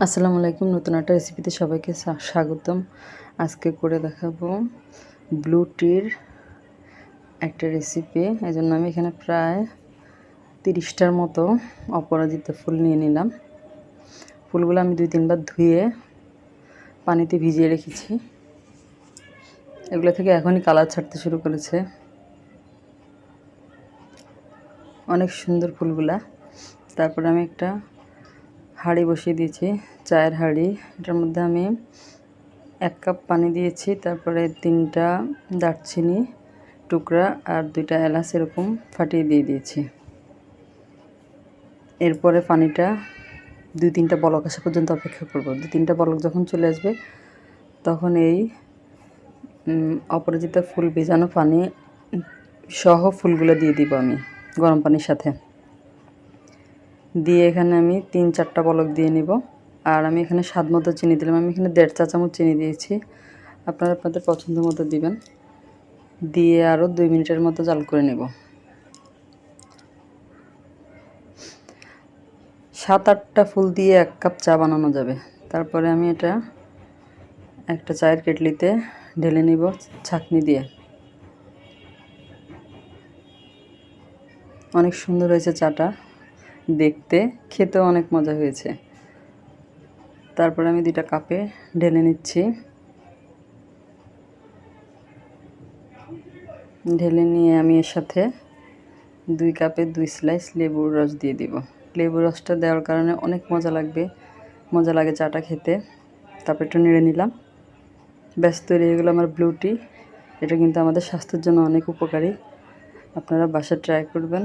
আসসালামু আলাইকুম, নতুন একটা রেসিপিতে সবাইকে স্বা- স্বাগতম। আজকে করে দেখাবো ব্লু টির একটা রেসিপি এই জন্য আমি এখানে প্রায় তিরিশটার মতো অপরাজিতা ফুল নিয়ে নিলাম। ফুলগুলো আমি দুই তিনবার ধুয়ে পানিতে ভিজিয়ে রেখেছি। এগুলো থেকে এখনই কালার ছাড়তে শুরু করেছে। অনেক সুন্দর ফুলগুলা। তারপরে আমি একটা হাঁড়ি বসিয়ে দিয়েছি, চায়ের হাঁড়ি। এটার মধ্যে আমি এক কাপ পানি দিয়েছি, তারপরে তিনটা দারচিনি টুকরা আর দুইটা এলাচ এরকম ফাটিয়ে দিয়ে দিয়েছি। এরপরে পানিটা দুই তিনটা বলক আসা পর্যন্ত অপেক্ষা করব। দুই তিনটা বলক যখন চলে আসবে, তখন এই অপরাজিতা ফুল ভেজানো পানি সহ ফুলগুলো দিয়ে দিব আমি গরম পানির সাথে। দিয়ে এখানে আমি তিন চারটা বলক দিয়ে নিব। আর আমি এখানে স্বাদ মতো চিনি দিলাম। আমি এখানে দেড় চা চামচ চিনি দিয়েছি। আপনারা আপনাদের পছন্দ মতো দিবেন। দিয়ে আরও দুই মিনিটের মতো জাল করে নেব। সাত আটটা ফুল দিয়ে এক কাপ চা বানানো যাবে। তারপরে আমি এটা একটা চায়ের কেটলিতে ঢেলে নিব ছাঁকনি দিয়ে। অনেক সুন্দর হয়েছে চাটা। দেখতে, খেতেও অনেক মজা হয়েছে। তারপরে আমি দুইটা কাপে ঢেলে নিচ্ছি। ঢেলে নিয়ে আমি এর সাথে দুই কাপে দুই স্লাইস লেবুর রস দিয়ে দিব। লেবুর রসটা দেওয়ার কারণে অনেক মজা লাগবে। মজা লাগে চাটা খেতে। তারপর একটু নেড়ে নিলাম। ব্যাস, তৈরি হয়ে গেলো আমার ব্লু টি এটা কিন্তু আমাদের স্বাস্থ্যের জন্য অনেক উপকারী। আপনারা বাসায় ট্রাই করবেন।